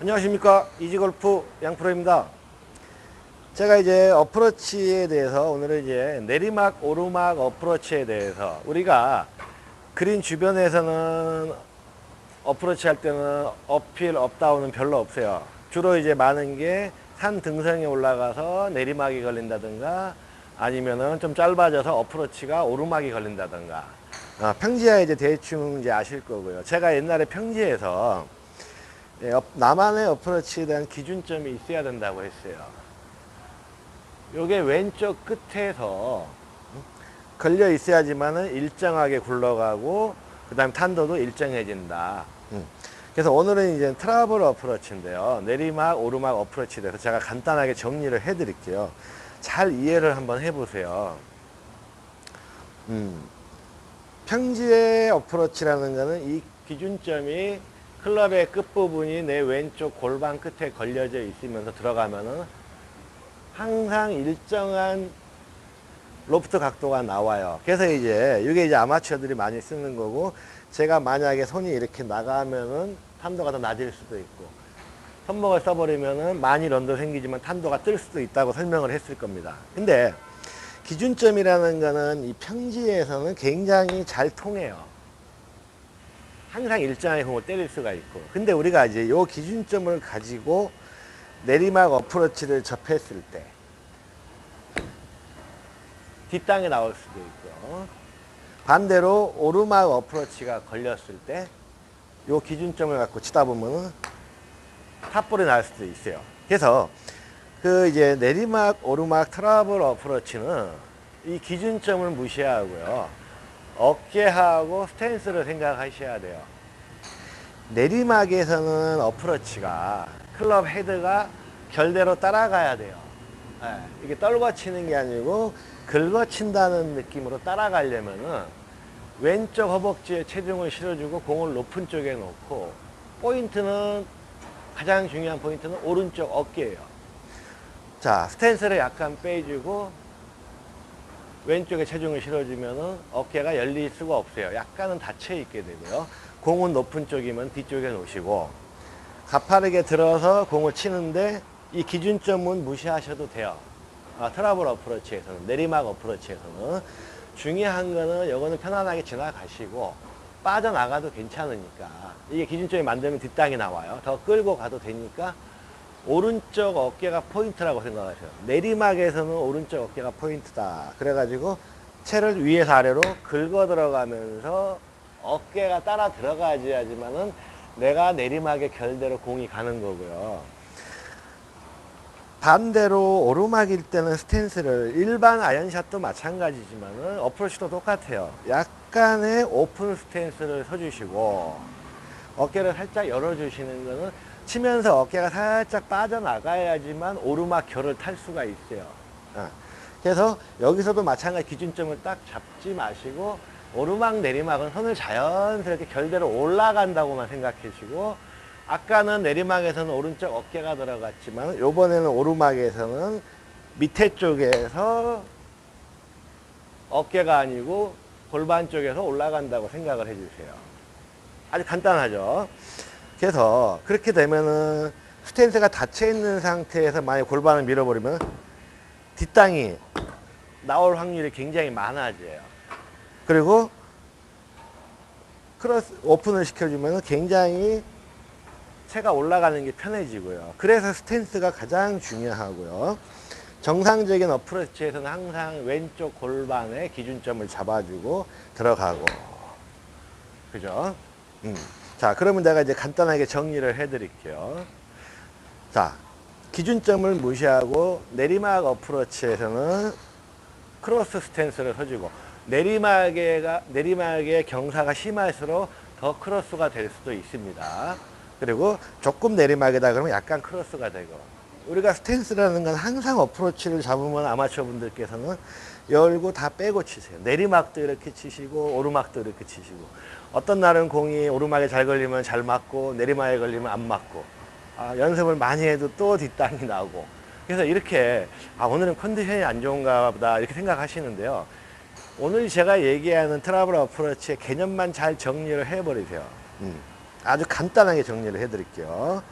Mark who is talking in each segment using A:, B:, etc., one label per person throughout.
A: 안녕하십니까. 이지골프 양프로입니다. 제가 이제 어프로치에 대해서 오늘은 이제 내리막 오르막 어프로치에 대해서 우리가 그린 주변에서는 어프로치 할 때는 어필 업다운은 별로 없어요. 주로 이제 많은 게 산 등성에 올라가서 내리막이 걸린다든가 아니면은 좀 짧아져서 어프로치가 오르막이 걸린다든가. 아, 평지야 이제 대충 이제 아실 거고요. 제가 옛날에 평지에서 예, 업- 나만의 어프로치에 대한 기준점이 있어야 된다고 했어요. 요게 왼쪽 끝에서 음, 걸려 있어야지만은 일정하게 굴러가고 그 다음에 탄도도 일정해진다. 음. 그래서 오늘은 이제 트러블 어프로치인데요. 내리막, 오르막 어프로치에 대해서 제가 간단하게 정리를 해 드릴게요. 잘 이해를 한번 해보세요. 음. 평지의 어프로치라는 거는 이 기준점이 클럽의 끝부분이 내 왼쪽 골반 끝에 걸려져 있으면서 들어가면은 항상 일정한 로프트 각도가 나와요. 그래서 이제 이게 이제 아마추어들이 많이 쓰는 거고 제가 만약에 손이 이렇게 나가면은 탄도가 더 낮을 수도 있고 손목을 써버리면은 많이 런도 생기지만 탄도가 뜰 수도 있다고 설명을 했을 겁니다. 근데 기준점이라는 거는 이 평지에서는 굉장히 잘 통해요. 항상 일정하게 공을 때릴 수가 있고. 근데 우리가 이제 요 기준점을 가지고 내리막 어프로치를 접했을 때 뒷땅에 나올 수도 있고 반대로 오르막 어프로치가 걸렸을 때 요 기준점을 갖고 치다 보면은 탑볼이 날 수도 있어요. 그래서 그 이제 내리막 오르막 트러블 어프로치는 이 기준점을 무시하고요. 어깨하고 스탠스를 생각하셔야 돼요. 내리막에서는 어프로치가 클럽 헤드가 결대로 따라가야 돼요. 예, 이게 떨궈 치는 게 아니고 긁어 친다는 느낌으로 따라가려면은 왼쪽 허벅지에 체중을 실어주고 공을 높은 쪽에 놓고 포인트는 가장 중요한 포인트는 오른쪽 어깨예요. 자, 스탠스를 약간 빼주고 왼쪽에 체중을 실어주면은 어깨가 열릴 수가 없어요. 약간은 닫혀 있게 되고요. 공은 높은 쪽이면 뒤쪽에 놓으시고 가파르게 들어서 공을 치는데 이 기준점은 무시하셔도 돼요. 아, 트러블 어프로치에서는 내리막 어프로치에서는 중요한 거는 요거는 편안하게 지나가시고 빠져나가도 괜찮으니까 이게 기준점이 만들면 뒷땅이 나와요. 더 끌고 가도 되니까 오른쪽 어깨가 포인트라고 생각하세요. 내리막에서는 오른쪽 어깨가 포인트다. 그래가지고 채를 위에서 아래로 긁어 들어가면서 어깨가 따라 들어가야지만은 내가 내리막의 결대로 공이 가는 거고요. 반대로 오르막일 때는 스탠스를 일반 아이언샷도 마찬가지지만은 어프로치도 똑같아요. 약간의 오픈 스탠스를 서주시고 어깨를 살짝 열어주시는 거는 치면서 어깨가 살짝 빠져나가야지만 오르막 결을 탈 수가 있어요. 어. 그래서 여기서도 마찬가지 기준점을 딱 잡지 마시고 오르막 내리막은 손을 자연스럽게 결대로 올라간다고만 생각하시고 아까는 내리막에서는 오른쪽 어깨가 들어갔지만 요번에는 오르막에서는 밑에 쪽에서 어깨가 아니고 골반 쪽에서 올라간다고 생각을 해주세요. 아주 간단하죠. 그래서 그렇게 되면은 스탠스가 닫혀 있는 상태에서 만약 골반을 밀어버리면 뒷땅이 나올 확률이 굉장히 많아져요. 그리고 크로스 오픈을 시켜주면 굉장히 채가 올라가는 게 편해지고요. 그래서 스탠스가 가장 중요하고요. 정상적인 어프로치에서는 항상 왼쪽 골반에 기준점을 잡아주고 들어가고. 그죠? 음. 자, 그러면 내가 이제 간단하게 정리를 해 드릴게요. 자, 기준점을 무시하고 내리막 어프로치에서는 크로스 스탠스를 서주고 내리막에가 내리막의 경사가 심할수록 더 크로스가 될 수도 있습니다. 그리고 조금 내리막이다 그러면 약간 크로스가 되고 우리가 스탠스라는 건 항상 어프로치를 잡으면 아마추어 분들께서는 열고 다 빼고 치세요. 내리막도 이렇게 치시고 오르막도 이렇게 치시고 어떤 날은 공이 오르막에 잘 걸리면 잘 맞고 내리막에 걸리면 안 맞고 아, 연습을 많이 해도 또 뒷땅이 나고 그래서 이렇게 아 오늘은 컨디션이 안 좋은가 보다 이렇게 생각하시는데요. 오늘 제가 얘기하는 트러블 어프로치의 개념만 잘 정리를 해버리세요. 음, 아주 간단하게 정리를 해드릴게요.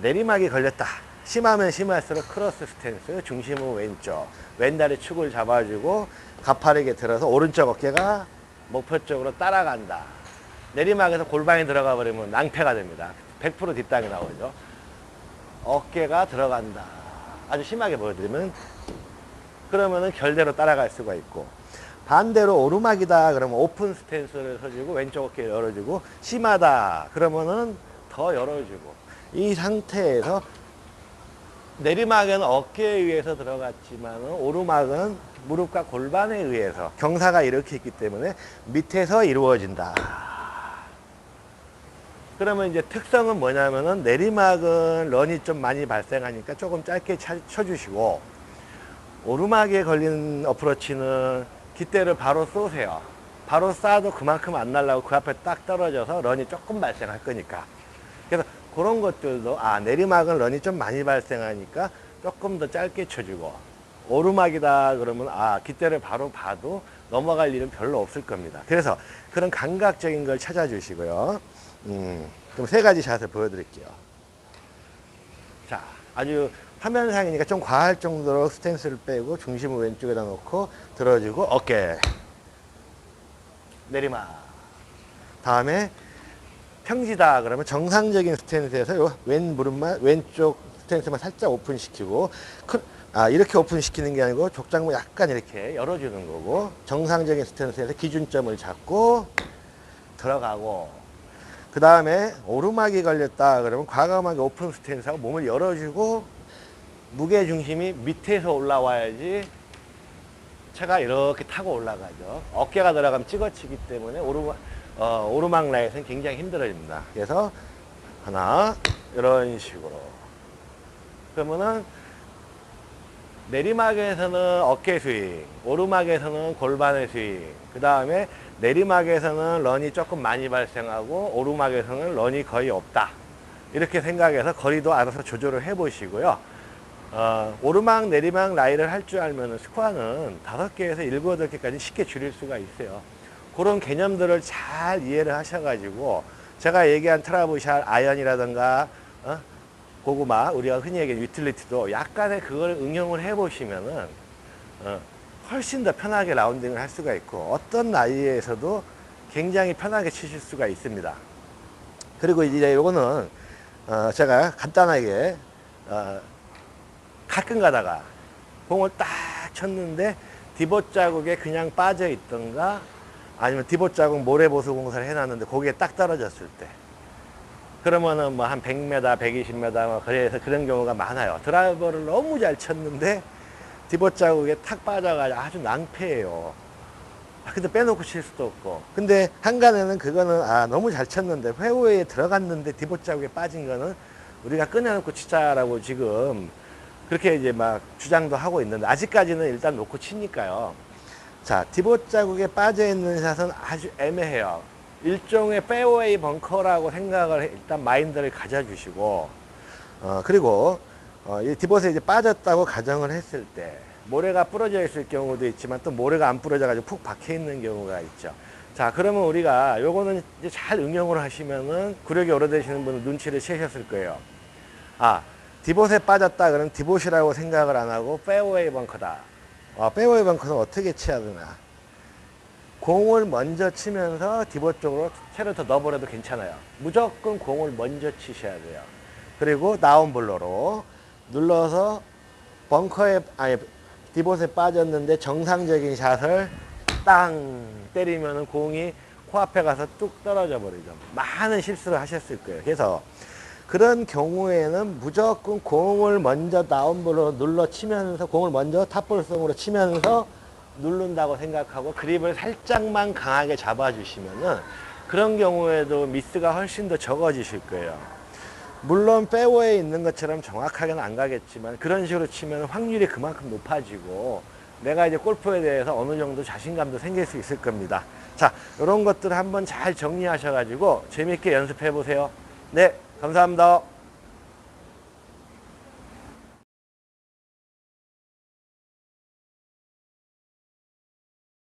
A: 내리막이 걸렸다. 심하면 심할수록 크로스 스탠스, 중심은 왼쪽. 왼다리 축을 잡아주고 가파르게 들어서 오른쪽 어깨가 목표 쪽으로 따라간다. 내리막에서 골반이 들어가 버리면 낭패가 됩니다. 100% 뒷땅이 나오죠. 어깨가 들어간다. 아주 심하게 보여드리면 그러면은 결대로 따라갈 수가 있고 반대로 오르막이다 그러면 오픈 스탠스를 서주고 왼쪽 어깨 열어주고 심하다 그러면은 더 열어주고 이 상태에서 내리막은 어깨에 의해서 들어갔지만 오르막은 무릎과 골반에 의해서 경사가 이렇게 있기 때문에 밑에서 이루어진다. 그러면 이제 특성은 뭐냐면은 내리막은 런이 좀 많이 발생하니까 조금 짧게 차- 쳐주시고 오르막에 걸린 어프로치는 깃대를 바로 쏘세요. 바로 쏴도 그만큼 안 날라고 그 앞에 딱 떨어져서 런이 조금 발생할 거니까. 그래서 그런 것들도 아 내리막은 런이 좀 많이 발생하니까 조금 더 짧게 쳐주고 오르막이다 그러면 아 깃대를 바로 봐도 넘어갈 일은 별로 없을 겁니다. 그래서 그런 감각적인 걸 찾아주시고요. 음, 그럼 세 가지 샷을 보여드릴게요. 자, 아주 화면상이니까 좀 과할 정도로 스탠스를 빼고 중심을 왼쪽에다 놓고 들어주고 어깨 내리막 다음에 평지다 그러면 정상적인 스탠스에서 요왼 무릎만 왼쪽 스탠스만 살짝 오픈시키고 크- 아 이렇게 오픈시키는 게 아니고 족장부 약간 이렇게 열어주는 거고 정상적인 스탠스에서 기준점을 잡고 들어가고 그 다음에 오르막이 걸렸다 그러면 과감하게 오픈 스탠스하고 몸을 열어주고 무게 중심이 밑에서 올라와야지 차가 이렇게 타고 올라가죠. 어깨가 들어가면 찍어치기 때문에 오르막, 어, 오르막 라인은 굉장히 힘들어집니다. 그래서 하나 이런 식으로 그러면은 내리막에서는 어깨 스윙, 오르막에서는 골반의 스윙, 그 다음에 내리막에서는 런이 조금 많이 발생하고 오르막에서는 런이 거의 없다. 이렇게 생각해서 거리도 알아서 조절을 해 보시고요. 어, 오르막, 내리막 라인을 할줄 알면 스코어는 다섯 개에서 일곱, 여덟 개까지 쉽게 줄일 수가 있어요. 그런 개념들을 잘 이해를 하셔가지고 제가 얘기한 트러블샷, 아이언이라든가 어? 고구마, 우리가 흔히 얘기하는 유틸리티도 약간의 그걸 응용을 해보시면은 어, 훨씬 더 편하게 라운딩을 할 수가 있고 어떤 나이에서도 굉장히 편하게 치실 수가 있습니다. 그리고 이제 요거는 어, 제가 간단하게 어, 가끔 가다가 공을 딱 쳤는데 디봇 자국에 그냥 빠져 있던가 아니면 디봇 자국 모래 보수 공사를 해놨는데 거기에 딱 떨어졌을 때 그러면은 뭐 한 100m, 120m 뭐 그래서 그런 경우가 많아요. 드라이버를 너무 잘 쳤는데 디봇 자국에 탁 빠져가지고 아주 낭패예요. 아, 근데 빼놓고 칠 수도 없고. 근데 한간에는 그거는 아 너무 잘 쳤는데 회오에 들어갔는데 디봇 자국에 빠진 거는 우리가 꺼내놓고 치자라고 지금 그렇게 이제 막 주장도 하고 있는데 아직까지는 일단 놓고 치니까요. 자, 디봇 자국에 빠져 있는 샷은 아주 애매해요. 일종의 페어웨이 벙커라고 생각을 해- 일단 마인드를 가져주시고 어, 그리고 어, 이 디봇에 이제 빠졌다고 가정을 했을 때 모래가 부러져 있을 경우도 있지만 또 모래가 안 부러져 가지고 푹 박혀 있는 경우가 있죠. 자, 그러면 우리가 요거는 이제 잘 응용을 하시면은 구력이 오래되시는 분은 눈치를 채셨을 거예요. 아, 디봇에 빠졌다 그러면 디봇이라고 생각을 안 하고 페어웨이 벙커다. 아, 페어웨이 벙커는 어떻게 쳐야 되나? 공을 먼저 치면서 디봇 쪽으로 채를 더 넣어버려도 괜찮아요. 무조건 공을 먼저 치셔야 돼요. 그리고 다운블로로 눌러서 벙커에 아니 디봇에 빠졌는데 정상적인 샷을 땅 때리면은 공이 코앞에 가서 뚝 떨어져 버리죠. 많은 실수를 하셨을 거예요. 그래서 그런 경우에는 무조건 공을 먼저 다운블로 눌러 치면서 공을 먼저 탑볼성으로 치면서 누른다고 생각하고 그립을 살짝만 강하게 잡아주시면은 그런 경우에도 미스가 훨씬 더 적어지실 거예요. 물론 페어웨이에 있는 것처럼 정확하게는 안 가겠지만 그런 식으로 치면 확률이 그만큼 높아지고 내가 이제 골프에 대해서 어느 정도 자신감도 생길 수 있을 겁니다. 자, 이런 것들을 한번 잘 정리하셔가지고 재밌게 연습해 보세요. 네, 감사합니다.